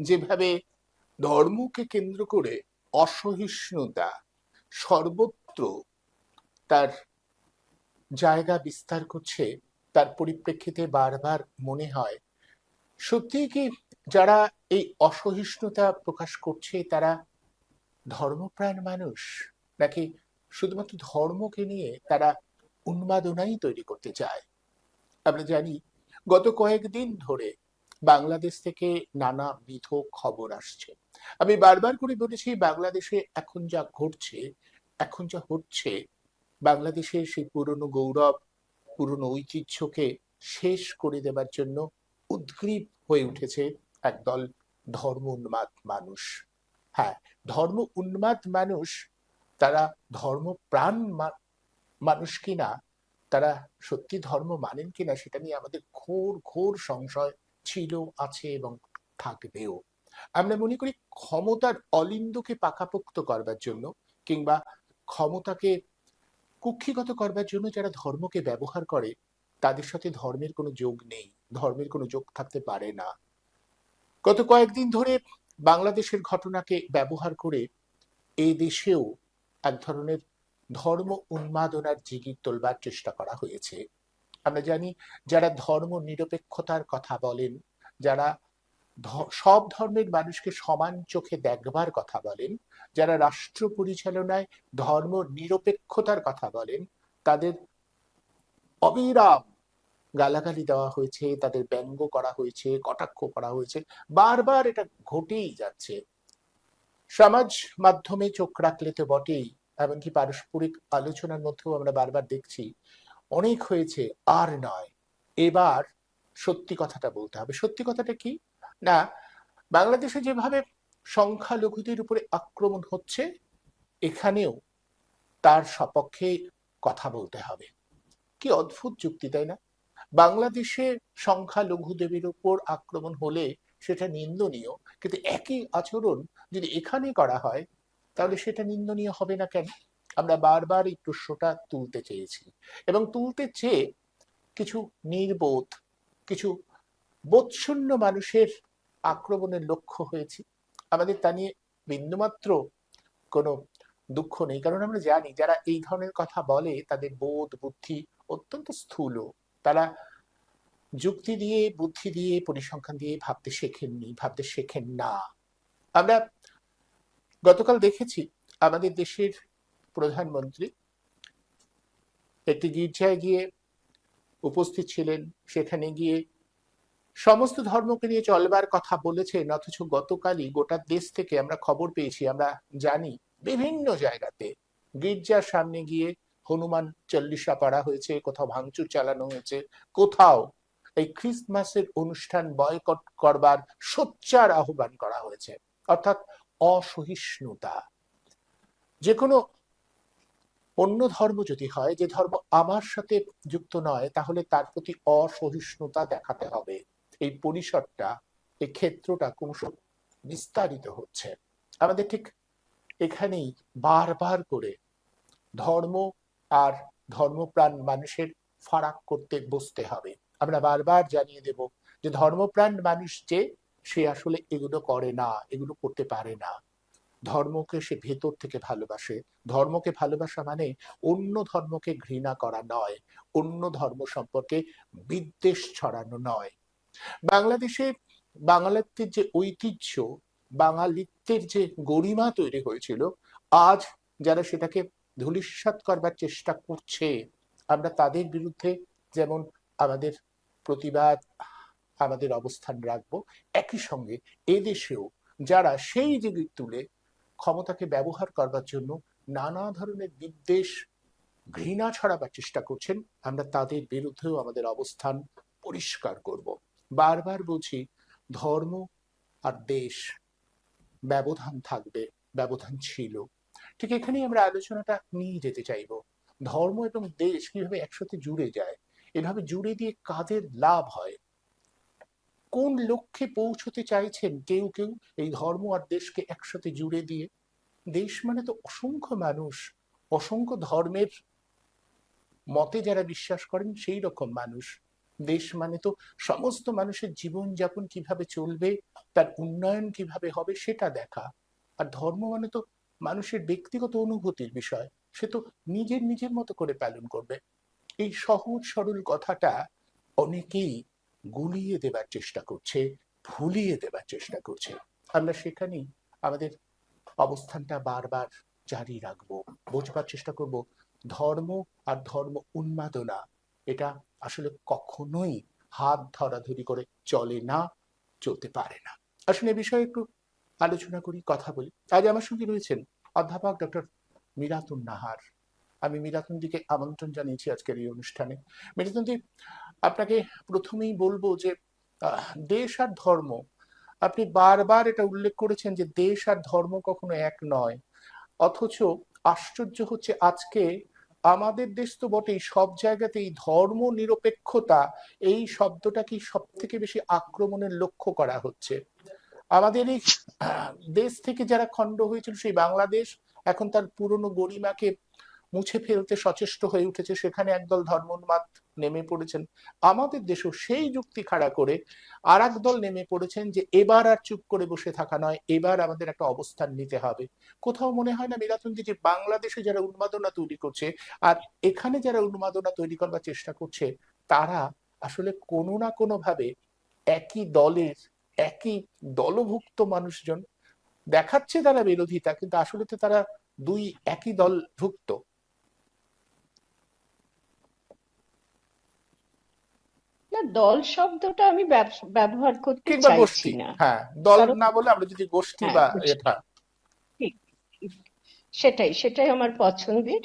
যেভাবে ধর্মকে কেন্দ্র করে অসহিষ্ণুতা সর্বত্র তার জায়গা বিস্তার করছে, তার পরিপ্রেক্ষিতে বারবার মনে হয় সত্যি কি যারা এই অসহিষ্ণুতা প্রকাশ করছে তারা ধর্মপ্রাণ মানুষ? নাকি শুধুমাত্র ধর্মকে নিয়ে তারা উন্মাদনাই তৈরি করতে চায়? আমরা জানি গত কয়েকদিন ধরে বাংলাদেশ থেকে নানাবিধ খবর আসছে। আমি বারবার করে বলেছি, বাংলাদেশে এখন যা ঘটছে, এখন যা হচ্ছে, বাংলাদেশের সেই পুরনো গৌরব, পুরনো ঐতিহ্যকে শেষ করে দেবার জন্য উদ্গ্রীব হয়ে উঠেছে একদল ধর্ম উন্মাদ মানুষ। হ্যাঁ ধর্ম উন্মাদ মানুষ, তারা ধর্মপ্রাণ মা- মানুষ কিনা, তারা সত্যি ধর্ম মানেন কিনা, সেটা নিয়ে আমাদের ঘোর ঘোর সংশয় ছিল, আছে এবং থাকবেও। আমরা মনে করি ক্ষমতার অলিন্দকে পাকাপোক্ত করবার জন্য কিংবা ক্ষমতাকে কুক্ষিগত করবার জন্য যারা ধর্মকে ব্যবহার করে, তাদের সাথে ধর্মের কোনো যোগ নেই, ধর্মের কোনো যোগ থাকতে পারে না। গত কয়েকদিন ধরে বাংলাদেশের ঘটনাকে ব্যবহার করে এই দেশেও এক ধরনের ধর্ম উন্মাদনার জিগির তোলবার চেষ্টা করা হয়েছে। আমরা জানি যারা ধর্ম নিরপেক্ষতার কথা বলেন, যারা সব ধর্মের মানুষকে সমান চোখে দেখবার কথা বলেন, যারা রাষ্ট্র পরিচালনায় ধর্ম নিরপেক্ষতার কথা বলেন, তাদের অবিরাম গালাগালি দেওয়া হয়েছে, তাদের ব্যঙ্গ করা হয়েছে, কটাক্ষ করা হয়েছে, বারবার এটা ঘটেই যাচ্ছে। সমাজ মাধ্যমে চোখ রাখলে তো বটেই, এমনকি পারস্পরিক আলোচনার মধ্যেও আমরা বারবার দেখছি অনেক হয়েছে, আর নয়। এবার সত্যি কথাটা বলতে হবে। সত্যি কথাটা কি? না, বাংলাদেশে যেভাবে সংখ্যালঘুদের উপরে আক্রমণ হচ্ছে, এখানেও তার সপক্ষে কথা বলতে হবে। কি অদ্ভুত যুক্তি, তাই না? বাংলাদেশে সংখ্যালঘুদেবের উপর আক্রমণ হলে সেটা নিন্দনীয়, কিন্তু একই আচরণ যদি এখানে করা হয়, তাহলে সেটা নিন্দনীয় হবে না কেন? আমরা বারবার এই প্রশ্নটা তুলতে চেয়েছি। এবং তুলতে চেয়ে কিছু নির্বোধ, কিছু বোধশূন্য মানুষের আক্রমণের লক্ষ্য হয়েছে। আমাদের তা নিয়ে বিন্দুমাত্র কোনো দুঃখ নেই। কারণ আমরা জানি, যারা এই ধরনের কথা বলে, তাদের বোধ, বুদ্ধি অত্যন্ত স্থূল। তারা যুক্তি দিয়ে, বুদ্ধি দিয়ে, পরিসংখ্যান দিয়ে ভাবতে শেখেননি, ভাবতে শেখেন না। আমরা গতকাল দেখেছি, আমাদের দেশের প্রধানমন্ত্রী একটি গির্জায় গিয়ে উপস্থিত ছিলেন, সেখানে গিয়ে সমস্ত ধর্মকে নিয়ে চলবার কথা বলেছেন, অথচ গতকালই গোটা দেশ থেকে আমরা খবর পেয়েছি, আমরা জানি বিভিন্ন জায়গাতে গির্জার সামনে গিয়ে হনুমান চল্লিশা পড়া হয়েছে, কোথাও ভাঙচুর চালানো হয়েছে, কোথাও এই খ্রিস্টমাসের অনুষ্ঠান বয়কট করবার সোচ্চার আহ্বান করা হয়েছে, অর্থাৎ অসহিষ্ণুতা। যে কোনো অন্য ধর্ম যদি হয়, যে ধর্ম আমার সাথে যুক্ত নয়, তাহলে তার প্রতি অসহিষ্ণুতা দেখাতে হবে। এই পরিসরটা, এই ক্ষেত্রটা ক্রমশ বিস্তারিত হচ্ছে। আমাদের ঠিক এখানেই বারবার করে ধর্ম আর ধর্মপ্রাণ মানুষের ফারাক করতে বসতে হবে। আমরা বারবার জানিয়ে দেব যে ধর্মপ্রাণ মানুষ যে, সে আসলে এগুলো করে না, এগুলো করতে পারে না। ধর্মকে সে ভেতর থেকে ভালোবাসে। ধর্মকে ভালোবাসা মানে অন্য ধর্মকে ঘৃণা করা নয়, অন্য ধর্ম সম্পর্কে বিদ্বেষ ছড়ানো নয়। বাংলাদেশে বাঙালিত্বের যে ঐতিহ্য, বাঙালিত্বের যে গরিমা তৈরি হয়েছিল, আজ যারা সেটাকে ধূলিসাৎ করবার চেষ্টা করছে, আমরা তাদের বিরুদ্ধে যেমন আমাদের প্রতিবাদ, আমাদের অবস্থান রাখব, একই সঙ্গে এদেশেও যারা সেই দিকে তুলে ক্ষমতাকে ব্যবহার করবার জন্য নানা ধরনের বিদ্বেষ, ঘৃণা ছড়াবার চেষ্টা করছেন, আমরা তাদের বিরুদ্ধেও আমাদের অবস্থান পরিষ্কার করব। বারবার বলছি, ধর্ম আর দেশ ব্যবধান থাকবে, ব্যবধান ছিল। ঠিক এখানেই আমরা আলোচনাটা নিয়ে যেতে চাইব। ধর্ম এবং দেশ কীভাবে একসাথে জুড়ে যায়, এভাবে জুড়ে দিয়ে কাদের লাভ হয় কোন লক্ষ্যে পৌঁছতে চাইছেন কেউ কেউ এই ধর্ম আর দেশকে একসাথে জুড়ে দিয়ে? দেশ মানে তো অসংখ্য মানুষ, অসংখ্য ধর্মের মতে যারা বিশ্বাস করেন সেই রকম মানুষ। দেশ মানে তো সমস্ত মানুষের জীবন যাপন কীভাবে চলবে, তার উন্নয়ন কীভাবে হবে সেটা দেখা। আর ধর্ম মানে তো মানুষের ব্যক্তিগত অনুভূতির বিষয়, সে তো নিজের নিজের মতো করে পালন করবে। এই সহজ সরল কথাটা অনেকেই গুলিয়ে দেবার চেষ্টা করছে, ভুলিয়ে দেবার চেষ্টা করছে। আমরা সেখানেই আমাদের অবস্থানটা বারবার জারি রাখব, বোঝবার চেষ্টা করব, ধর্ম আর ধর্ম উন্মাদনা, এটা আসলে কখনোই হাত ধরাধরি করে চলে না, চলতে পারে না। আসলে এ বিষয়ে একটু আলোচনা করি, কথা বলি। আজ আমার সঙ্গে রয়েছেন অধ্যাপক ডক্টর মিরাতুন নাহার। আমি মিরাতুনদিকে আমন্ত্রণ জানিয়েছি আজকের এই অনুষ্ঠানে। মিরাতুনদি আপনাকে প্রথমেই বলব যে দেশ আর ধর্ম, আপনি বারবার এটা উল্লেখ করেছেন যে দেশ আর ধর্ম কখনো এক নয়। অথচ আশ্চর্য হচ্ছে আজকে আমাদের দেশ তো বটেই, সব জায়গাতেই ধর্ম নিরপেক্ষতা, এই শব্দটাকেই সব থেকে বেশি আক্রমণের লক্ষ্য করা হচ্ছে। আমাদের এই দেশ থেকে যারা খণ্ড হয়েছিল সেই বাংলাদেশ, এখন তার পুরনো গরিমাকে মুছে ফেলতে সচেষ্ট হয়ে উঠেছে। সেখানে একদল ধর্মোন্মাদ নেমে পড়েছেন। আমাদের দেশেও সেই যুক্তি খাড়া করে আর দল নেমে পড়েছেন যে, এবার আর চুপ করে বসে থাকা নয়, এবার আমাদের একটা অবস্থান নিতে হবে। কোথাও মনে হয় না মিরাতুন্দি যে বাংলাদেশে যারা উন্মাদনা তৈরি করছে আর এখানে যারা উন্মাদনা তৈরি করবার চেষ্টা করছে, তারা আসলে কোনো না কোনো ভাবে একই দলের, একই দলভুক্ত মানুষজন দেখাচ্ছে তারা বিরোধিতা, কিন্তু আসলে তো তারা দুই একই দলভুক্ত। না দল শব্দটা আমি ব্যব- ব্যবহার করতে চাইছি না। হ্যাঁ দল না বলে আমরা যদি গোষ্ঠী হ্যাঁ, বা এটা ঠিক। সেটাই সেটাই আমার পছন্দের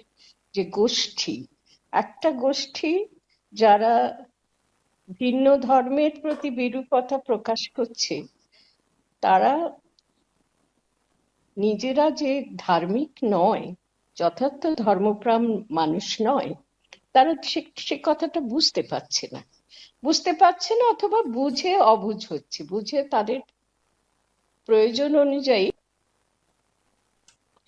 যে গোষ্ঠী। একটা গোষ্ঠী যারা ভিন্ন ধর্মের প্রতি বিরূপতা প্রকাশ করছে তারা নিজেরা যে ধার্মিক নয় যথার্থ ধর্মপ্রাণ মানুষ নয় তারা সে কথাটা বুঝতে পারছে না। বুঝতে পারছে না অথবা বুঝে অবুঝ হচ্ছে বুঝে তাদের প্রয়োজন অনুযায়ী।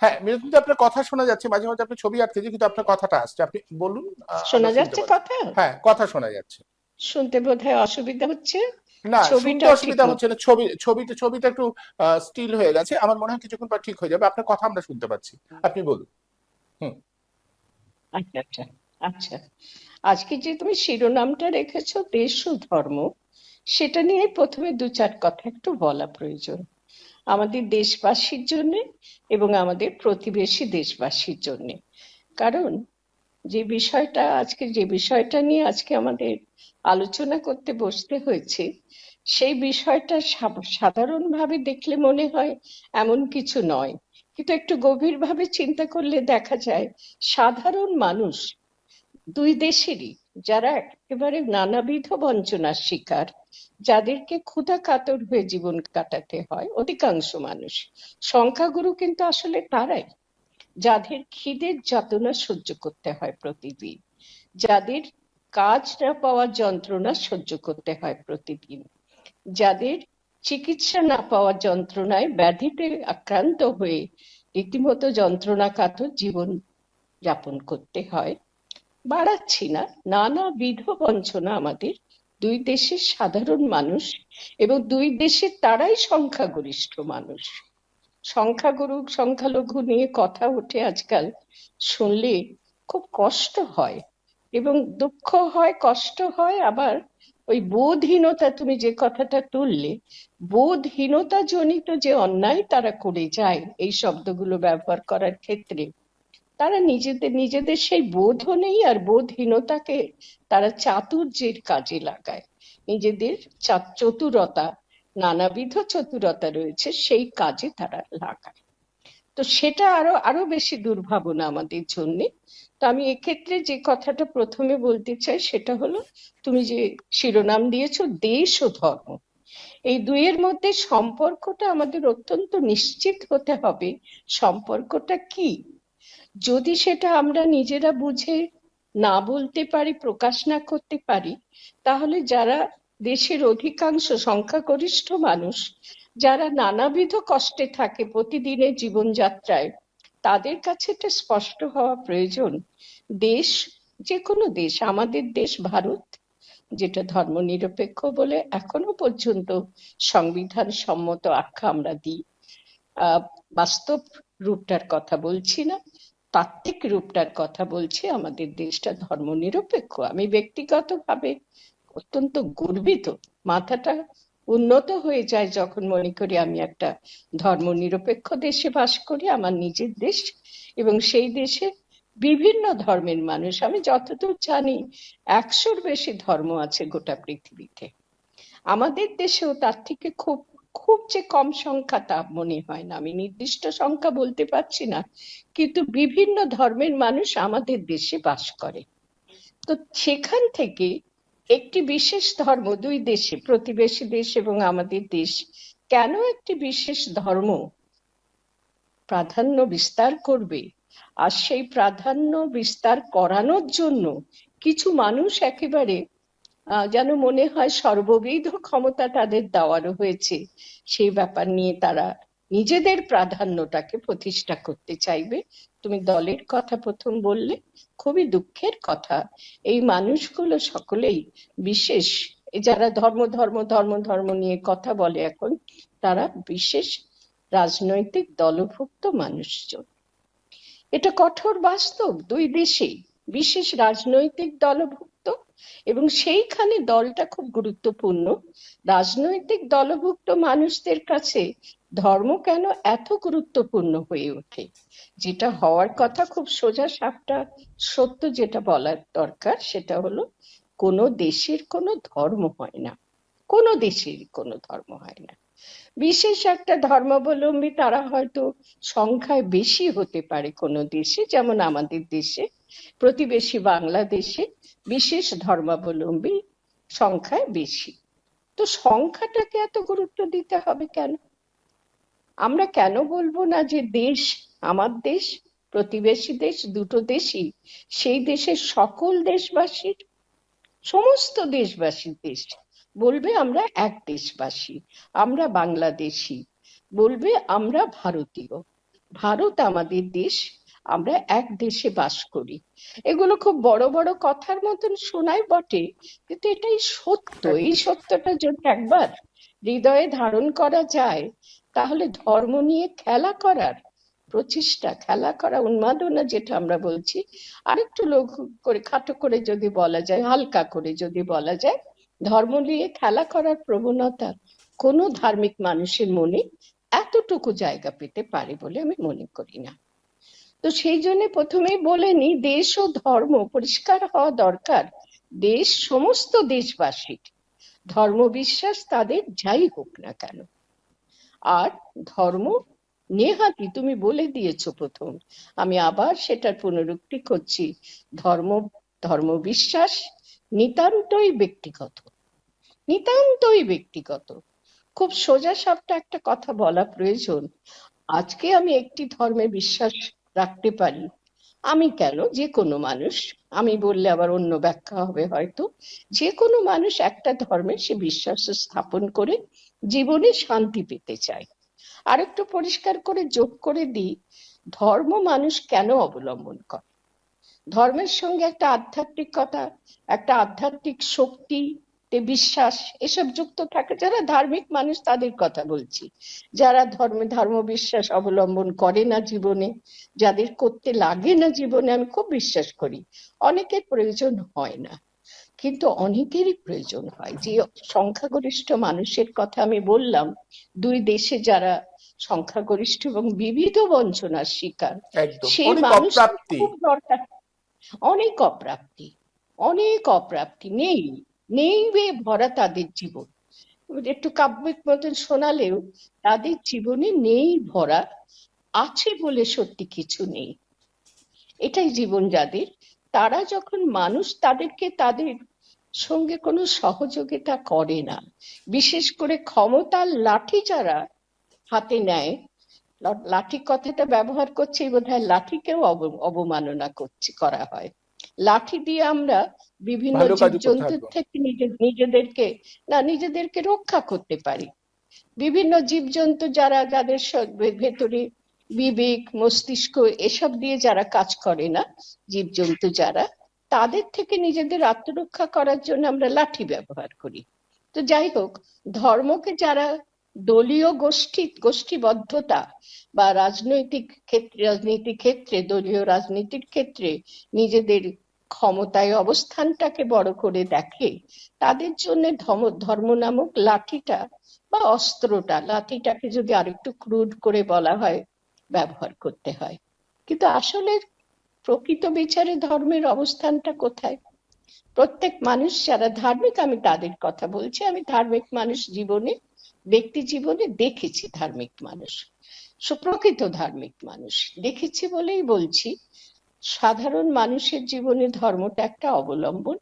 হ্যাঁ মিরাতুন্দি আপনার কথা শোনা যাচ্ছে মাঝে মাঝে আপনি ছবি আঁকতেছে কিন্তু আপনার কথাটা আসছে। আপনি বলুন শোনা যাচ্ছে কথা? হ্যাঁ কথা শোনা যাচ্ছে। শুনতে বোধহয় অসুবিধা হচ্ছে? না ছবিটা অসুবিধা হচ্ছে না। ছবি ছবিটা ছবিটা একটু স্টিল হয়ে গেছে। আমার মনে হয় কিছুক্ষণ পর ঠিক হয়ে যাবে। আপনার কথা আমরা শুনতে পাচ্ছি। আপনি বলুন। আচ্ছা আচ্ছা আচ্ছা। আজকে যে তুমি শিরোনামটা রেখেছ দেশ ও ধর্ম, সেটা নিয়ে প্রথমে দু চার কথা একটু বলা প্রয়োজন। আমাদের দেশবাসীর জন্য এবং আমাদের প্রতিবেশী দেশবাসীর জন্য। কারণ যে বিষয়টা আজকে, যে বিষয়টা নিয়ে আজকে আমাদের আলোচনা করতে বসতে হয়েছে, সেই বিষয়টা সাধারণভাবে দেখলে মনে হয় এমন কিছু নয়। কিন্তু একটু গভীরভাবে চিন্তা করলে দেখা যায়, সাধারণ মানুষ দুই দেশেরই যারা একেবারে নানাবিধ বঞ্চনার শিকার, যাদেরকে ক্ষুধা কাতর হয়ে জীবন কাটাতে হয় অধিকাংশ মানুষ। সংখ্যাগুরু কিন্তু আসলে তারাই, যাদের খিদের যাতনা সহ্য করতে হয় প্রতিদিন, যাদের কাজ না পাওয়ার যন্ত্রণা সহ্য করতে হয় প্রতিদিন, যাদের চিকিৎসা না পাওয়ার যন্ত্রণায় ব্যাধিতে আক্রান্ত হয়ে রীতিমতো যন্ত্রণা কাতর জীবন যাপন করতে হয়। বাড়াচ্ছি না নানাবিধ বঞ্চনা আমাদের। দুই দেশের সাধারণ মানুষ এবং দুই দেশের তারাই সংখ্যাগরিষ্ঠ মানুষ। সংখ্যাগুরু, সংখ্যালঘু নিয়ে কথা ওঠে আজকাল, শুনলে খুব কষ্ট হয় এবং দুঃখ হয়, কষ্ট হয়। আবার ওই বোধহীনতা, তুমি যে কথাটা তুললে বোধহীনতা জনিত যে অন্যায় তারা করে যায়, এই শব্দগুলো ব্যবহার করার ক্ষেত্রে তারা নিজেদের নিজেদের সেই বোধও নেই আর বোধহীনতাকে তারা চাতুর্যের কাজে লাগায়। নিজেদের চতুরতা, নানাবিধ চতুরতা রয়েছে, সেই কাজে তারা লাগায়। তো সেটা আরও আরও বেশি দুর্ভাবনা আমাদের জন্য। তো আমি এক্ষেত্রে যে কথাটা প্রথমে বলতে চাই সেটা হলো, তুমি যে শিরোনাম দিয়েছ, দেশ ও ধর্ম। এই দুইয়ের মধ্যে সম্পর্কটা আমাদের অত্যন্ত নিশ্চিত হতে হবে। সম্পর্কটা কি? যদি সেটা আমরা নিজেরা বুঝে না বলতে পারি, প্রকাশ না করতে পারি, তাহলে যারা দেশের অধিকাংশ সংখ্যাগরিষ্ঠ মানুষ, যারা নানাবিধ কষ্টে থাকে প্রতিদিনের জীবনযাত্রায়, তাদের কাছে এটা স্পষ্ট হওয়া প্রয়োজন। দেশ যে কোনো দেশ, আমাদের দেশ ভারত, যেটা ধর্মনিরপেক্ষ বলে এখনও পর্যন্ত সংবিধান সম্মত আখ্যা আমরা দিই। বাস্তব রূপটার কথা বলছি না। তাত্ত্বিক রূপটার কথা বলছি, আমাদের দেশটা ধর্মনিরপেক্ষ। আমি ব্যক্তিগতভাবে অত্যন্ত গর্বিত। মাথাটা উন্নত হয়ে যায় যখন মনে করি আমি একটা ধর্মনিরপেক্ষ দেশে বাস করি, আমার নিজের দেশ এবং সেই দেশে বিভিন্ন ধর্মের মানুষ। আমি যতদূর জানি, একশোর বেশি ধর্ম আছে গোটা পৃথিবীতে। আমাদের দেশেও তার থেকে খুব খুব যে কম সংখ্যা তা মনে হয় না। আমি নির্দিষ্ট সংখ্যা বলতে পারছি না, কিন্তু বিভিন্ন ধর্মের মানুষ আমাদের দেশে বাস করে। তো সেখান থেকে একটি বিশেষ ধর্ম, দুই দেশে, প্রতিবেশী দেশ এবং আমাদের দেশ, কেন একটি বিশেষ ধর্ম প্রাধান্য বিস্তার করবে? আর সেই প্রাধান্য বিস্তার করানোর জন্য কিছু মানুষ একেবারে যেন মনে হয় সর্ববিধ ক্ষমতা তাদের দেওয়ারও হয়েছে। সেই ব্যাপার নিয়ে তারা নিজেদের প্রাধান্যটাকে প্রতিষ্ঠা করতে চাইবে। তুমি দলের কথা প্রথম বললে, খুবই দুঃখের কথা। এই মানুষগুলো সকলেই বিশেষ যারা ধর্ম ধর্ম ধর্ম ধর্ম নিয়ে কথা বলে এখন, তারা বিশেষ রাজনৈতিক দলভুক্ত মানুষজন। এটা কঠোর বাস্তব দুই দেশেই। বিশেষ রাজনৈতিক দলভুক্ত এবং সেইখানে দলটা খুব গুরুত্বপূর্ণ। রাজনৈতিক দলভুক্ত মানুষদের কাছে ধর্ম কেন এত গুরুত্বপূর্ণ হয়ে ওঠে? যেটা হওয়ার কথা খুব সোজা সাপটা সত্য যেটা বলার দরকার, সেটা হলো কোনো দেশের কোনো ধর্ম হয় না। কোনো দেশের কোনো ধর্ম হয় না। বিশেষ একটা ধর্মাবলম্বী তারা হয়তো সংখ্যায় বেশি হতে পারে কোনো দেশে, যেমন আমাদের দেশে। প্রতিবেশী বাংলাদেশে বিশেষ ধর্মাবলম্বী সংখ্যায় বেশি। তো সংখ্যাটাকে এত গুরুত্ব দিতে হবে কেন? আমরা কেন বলব না যে দেশ আমার দেশ, প্রতিবেশী দেশ, দুটো দেশই সেই দেশের সকল দেশবাসীর, সমস্ত দেশবাসীর দেশ। বলবে আমরা এক দেশবাসী, আমরা বাংলাদেশী, বলবে আমরা ভারতীয়। ভারত আমাদের দেশ আমরা এক দেশে বাস করি। এগুলো খুব বড় বড় কথার মতন শোনায় বটে কিন্তু এটাই সত্য। এই সত্যটা যদি একবার হৃদয়ে ধারণ করা যায় তাহলে ধর্ম নিয়ে খেলা করার প্রচেষ্টা খেলা করা উন্মাদনা যেটা আমরা বলছি আরেকটু লঘু করে খাটো করে যদি বলা যায় হালকা করে যদি বলা যায় ধর্ম নিয়ে খেলা করার প্রবণতা কোনো ধার্মিক মানুষের মনে এতটুকু জায়গা পেতে পারে বলে আমি মনে করি না। তো সেই জন্য প্রথমেই বলে নি, দেশ ও ধর্ম পরিষ্কার হওয়া দরকার। দেশ সমস্ত দেশবাসীর। ধর্ম বিশ্বাস তাদের যাই হোক না কেন। আর ধর্ম নেহাতি তুমি বলে দিয়েছ প্রথম। আমি আবার সেটার পুনরুক্তি করছি। ধর্ম ধর্ম বিশ্বাস নিতান্তই ব্যক্তিগত। নিতান্তই ব্যক্তিগত। খুব সোজা সাপটা একটা কথা বলা প্রয়োজন। আজকে আমি একটি ধর্মে বিশ্বাস রাখতে পারি। আমি কেন? যে কোনো মানুষ, আমি বললে আবার অন্য ব্যাখ্যা হবে হয়তো। যে কোনো মানুষ একটা ধর্মে সে বিশ্বাস স্থাপন করে জীবনে শান্তি পেতে চায়। আর একটু পরিষ্কার করে যোগ করে দিই, ধর্ম মানুষ কেন অবলম্বন করে? ধর্মের সঙ্গে একটা আধ্যাত্মিকতা, একটা আধ্যাত্মিক শক্তি বিশ্বাস এসব যুক্ত থাকে যারা ধার্মিক মানুষ তাদের কথা বলছি। যারা ধর্মে ধর্ম বিশ্বাস অবলম্বন করে না জীবনে যাদের করতে লাগে না জীবনে আমি খুব বিশ্বাস করি। অনেকের প্রয়োজন হয় না কিন্তু অনেকেরই প্রয়োজন হয়। যে সংখ্যাগরিষ্ঠ মানুষের কথা আমি বললাম দুই দেশে যারা সংখ্যাগরিষ্ঠ এবং বিবিধ বঞ্চনার শিকার সেই মানুষ খুব দরকার। অনেক অপ্রাপ্তি অনেক অপ্রাপ্তি নেই। নেই বে ভরা তাদের জীবন। একটু কাব্যিক মতন শোনালেও তাদের জীবনে নেই ভরা, আছে বলে সত্যি কিছু নেই। এটাই জীবন যাদের। তারা যখন মানুষ, তাদেরকে তাদের সঙ্গে কোনো সহযোগিতা করে না। বিশেষ করে ক্ষমতার লাঠি যারা হাতে নেয় লাঠি কথাটা ব্যবহার করছি, বোধহয় লাঠিকেও অব- অবমাননা করছে, করা হয়। লাঠি দিয়ে আমরা বিভিন্ন জীবজন্তুর থেকে নিজে নিজেদেরকে না নিজেদেরকে রক্ষা করতে পারি। বিভিন্ন জীবজন্তু যারা যাদের ভেতরে বিবেক মস্তিষ্ক এসব দিয়ে যারা কাজ করে না জীবজন্তু যারা তাদের থেকে নিজেদের আত্মরক্ষা করার জন্য আমরা লাঠি ব্যবহার করি। তো যাই হোক ধর্মকে যারা দলীয় গোষ্ঠী গোষ্ঠীবদ্ধতা বা রাজনৈতিক ক্ষেত্রে রাজনীতির ক্ষেত্রে দলীয় রাজনীতির ক্ষেত্রে নিজেদের ক্ষমতায় অবস্থানটাকে বড় করে দেখে, তাদের জন্য ধর্ম নামক লাঠিটা বা অস্ত্রটা, লাঠিটাকে যদি আরেকটু ক্রুড করে বলা হয়, ব্যবহার করতে হয়। কিন্তু আসলে প্রকৃত বিচারে ধর্মের অবস্থানটা কোথায়? প্রত্যেক মানুষ, যারা ধার্মিক, আমি তাদের কথা বলছি, আমি ধার্মিক মানুষ জীবনে, ব্যক্তি জীবনে দেখেছি ধার্মিক মানুষ, সুপ্রকৃত ধার্মিক মানুষ। দেখেছি বলেই বলছি সাধারণ মানুষের জীবনে ধর্মটা একটা অবলম্বন।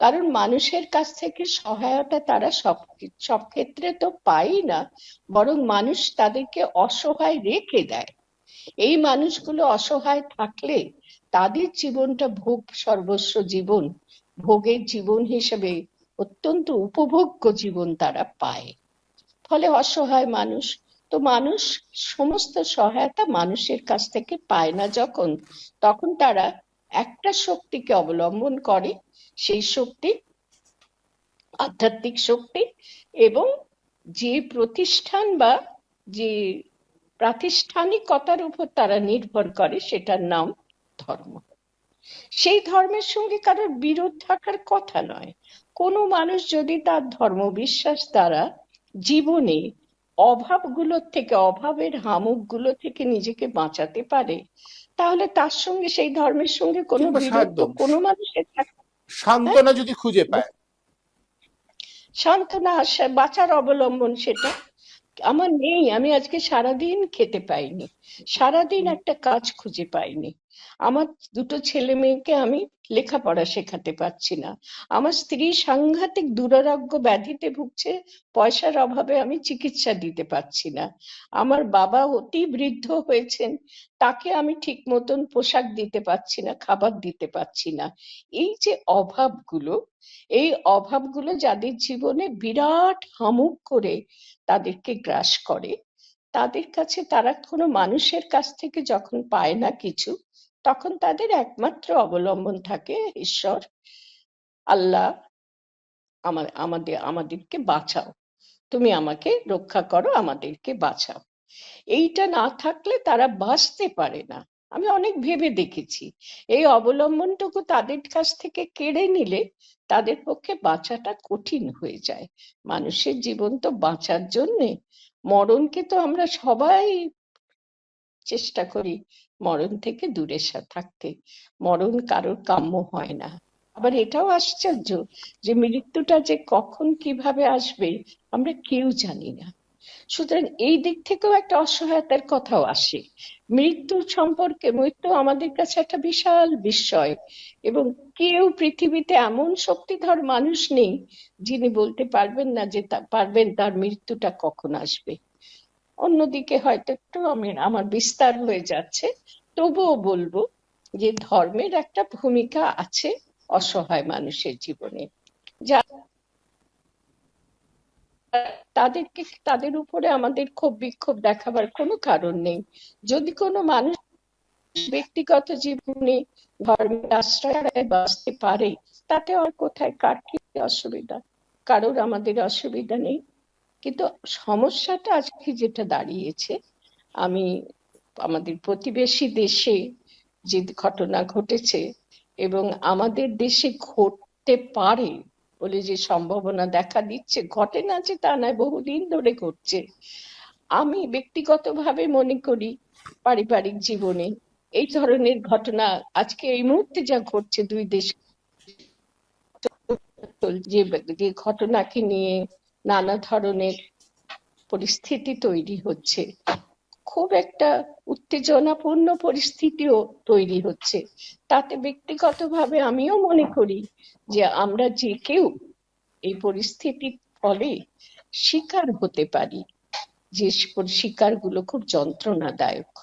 কারণ মানুষের কাছ থেকে সহায়তা তারা সব সব ক্ষেত্রে তো পাই না, বরং মানুষ তাদেরকে অসহায় রেখে দেয়। এই মানুষগুলো অসহায় থাকলে তাদের জীবনটা ভোগ সর্বস্ব জীবন, ভোগের জীবন হিসেবে অত্যন্ত উপভোগ্য জীবন তারা পায়। ফলে অসহায় মানুষ তো মানুষ সমস্ত সহায়তা মানুষের কাছ থেকে পায় না যখন। তখন তারা একটা শক্তিকে অবলম্বন করে, সেই শক্তি, আধ্যাত্মিক শক্তি এবং যে প্রতিষ্ঠান বা যে প্রাতিষ্ঠানিকতার উপর তারা নির্ভর করে সেটার নাম ধর্ম। সেই ধর্মের সঙ্গে কারোর বিরোধ থাকার কথা নয়। কোনো মানুষ যদি তার ধর্ম বিশ্বাস দ্বারা জীবনে অভাবগুলোর থেকে অভাবের হামুকগুলো থেকে নিজেকে বাঁচাতে পারে তাহলে তার সঙ্গে সেই ধর্মের সঙ্গে কোনো বিরোধ কোনো মানুষের সান্ত্বনা যদি খুঁজে পায়। সান্ত্বনা বাঁচার অবলম্বন সেটা। আমার নেই আমি আজকে সারাদিন খেতে পাইনি সারাদিন একটা কাজ খুঁজে পাইনি। আমার দুটো ছেলে মেয়েকে আমি লেখাপড়া শেখাতে পারছি না। আমার স্ত্রী সাংঘাতিক দুরারোগ্য ব্যাধিতে ভুগছে, পয়সার অভাবে আমি চিকিৎসা দিতে পারছি না। আমার বাবা অতি বৃদ্ধ হয়েছেন, তাকে আমি ঠিক মতন পোশাক দিতে পারছি না, খাবার দিতে পারছি না। এই যে অভাবগুলো, এই অভাবগুলো যাদের জীবনে বিরাট হামুক করে তাদেরকে গ্রাস করে, তাদের কাছে তারা কোনো মানুষের কাছ থেকে যখন পায় না কিছু তখন তাদের একমাত্র অবলম্বন থাকে ঈশ্বর, আল্লাহ আমার, আমাদের, আমাদেরকে বাঁচাও। তুমি আমাকে রক্ষা করো, আমাদেরকে বাঁচাও। এইটা না থাকলে তারা বাঁচতে পারে না। আমি অনেক ভেবে দেখেছি। এই অবলম্বনটুকু তাদের কাছ থেকে কেড়ে নিলে তাদের পক্ষে বাঁচাটা কঠিন হয়ে যায়। মানুষের জীবন তো বাঁচার জন্যে। মরণকে তো আমরা সবাই চেষ্টা করি মরণ থেকে দূরে থাকতে। মরণ কারোর কাম্য হয় না। আবার এটাও আশ্চর্য যে মৃত্যুটা যে কখন কীভাবে আসবে আমরা কেউ জানি না। সুতরাং এই দিক থেকেও একটা অসহায়তার কথাও আসে। মৃত্যু সম্পর্কে মৃত্যু আমাদের কাছে একটা বিশাল বিস্ময় এবং কেউ পৃথিবীতে এমন শক্তিধর মানুষ নেই যিনি বলতে পারবেন না যে পারবেন তার মৃত্যুটা কখন আসবে। অন্যদিকে হয়তো একটু আমি, আমার বিস্তার হয়ে যাচ্ছে, তবুও বলব যে ধর্মের একটা ভূমিকা আছে অসহায় মানুষের জীবনে। যা তাদেরকে, তাদের উপরে আমাদের ক্ষোভ বিক্ষোভ দেখাবার কোনো কারণ নেই। যদি কোনো মানুষ ব্যক্তিগত জীবনে ধর্মের আশ্রয় বাঁচতে পারে, তাতে আর কোথায়, কার কি অসুবিধা? কারোর আমাদের অসুবিধা নেই। কিন্তু সমস্যাটা আজকে যেটা দাঁড়িয়েছে, আমি আমাদের প্রতিবেশী দেশে যে ঘটনা ঘটেছে এবং আমাদের দেশে ঘটতে পারে বলে যে সম্ভাবনা দেখা দিচ্ছে, ঘটে না যে তা নয়, বহুদিন ধরে ঘটছে। আমি ব্যক্তিগতভাবে মনে করি পারিবারিক জীবনে এই ধরনের ঘটনা আজকে এই মুহূর্তে যা ঘটছে দুই দেশ যে যে ঘটনাকে নিয়ে নানা ধরনের পরিস্থিতি তৈরি হচ্ছে। খুব একটা উত্তেজনাপূর্ণ পরিস্থিতিও তৈরি হচ্ছে। তাতে ব্যক্তিগতভাবে আমিও মনে করি যে আমরা যে কেউ এই পরিস্থিতির ফলে শিকার হতে পারি। যে শিকারগুলো খুব যন্ত্রণাদায়ক।